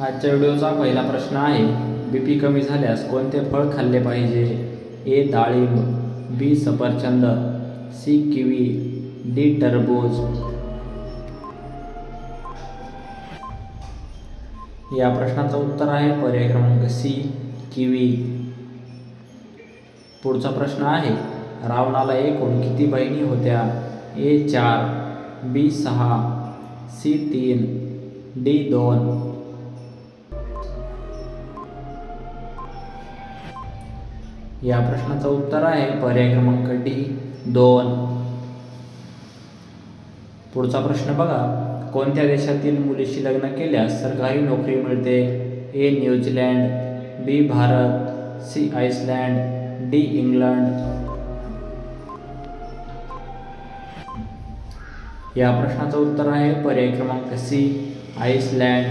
आजच्या व्हिडिओचा पहिला प्रश्न आहे बी पी कमी झाल्यास कोणते फळ खाल्ले पाहिजे? ए डाळिंब बी सफरचंद सी किवी डी टरबूज. या प्रश्नाचं उत्तर आहे पर्याय क्रमांक सी किवी. पुढचा प्रश्न आहे रावणाला एकूण किती बहिणी होत्या? ए चार बी सहा सी तीन डी दोन. या प्रश्नाचं उत्तर आहे. पर्याय क्रमांक डी दोन. पुढचा प्रश्न बघा. कोणत्या देशातील मुलीशी लग्न केल्यास सरकारी नोकरी मिळते? A New Zealand B Bharat C Iceland D England. या प्रश्नाचं उत्तर आहे. पर्याय क्रमांक सी आइसलँड.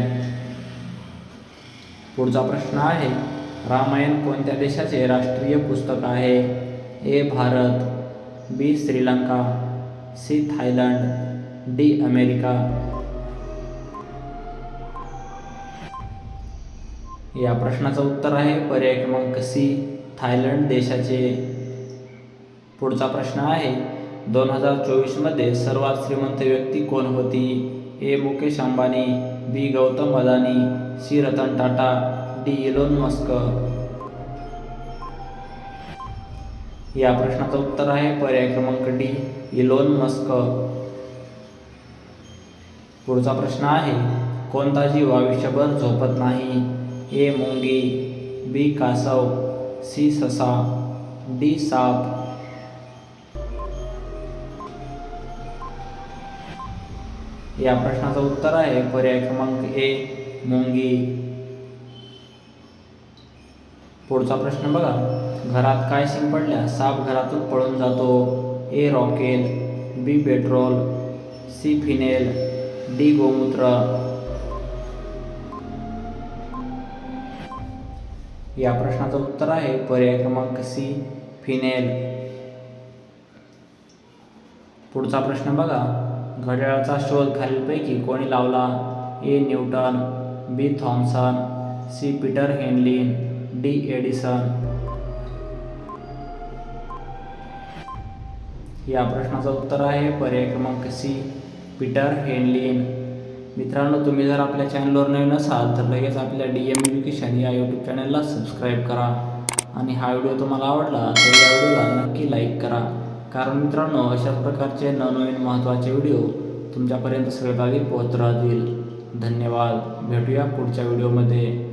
पुढचा प्रश्न आहे. रामायण कोणत्या देशाचे राष्ट्रीय पुस्तक आहे? A Bharat B Sri Lanka C Thailand D America. या प्रश्नाचं उत्तर आहे पर्याय क्रमांक सी थायलंड देशाचे. पुढचा प्रश्न आहे दोन हजार चोवीसमध्ये सर्वात श्रीमंत व्यक्ती कोण होती? A Mukesh Ambani B Gautam Adani C Ratan Tata. D Elon Musk या प्रश्नाचं उत्तर आहे पर्याय क्रमांक डी इलोन मस्क पुढचा प्रश्न आहे कोणता जीव आयुष्यभर झोपत नाही? ए मुंगी बी कासव सी ससा डी साप. या प्रश्नाचं उत्तर आहे पर्याय क्रमांक ए मुंगी पुढचा प्रश्न बघा. घरात काय शिंपडल्या साप घरातून पळून जातो. ए रॉकेल B petrol C phenyl D गोमूत्र. या प्रश्नाचं उत्तर आहे पर्याय क्रमांक सी फिनेल. पुढचा प्रश्न बघा. घड्याळाचा शोध खालीलपैकी कोणी लावला? A Newton B Thomson C Peter Henlein. D Edison. या प्रश्नाचं उत्तर आहे पर्याय क्रमांक सी पीटर हेनलिन. मित्रांनो तुम्ही जर आपल्या चॅनलवर नवीन असाल तर लगेच आपल्या डी एम एज्युकेशन या यूट्यूब चॅनलला सबस्क्राईब करा. आणि हा व्हिडिओ तुम्हाला आवडला तर या व्हिडिओला नक्की लाईक करा. कारण मित्रांनो अशाच प्रकारचे नवनवीन महत्त्वाचे व्हिडिओ तुमच्यापर्यंत सगळ्यात आधी पोहोचत राहतील धन्यवाद. भेटूया पुढच्या व्हिडिओमध्ये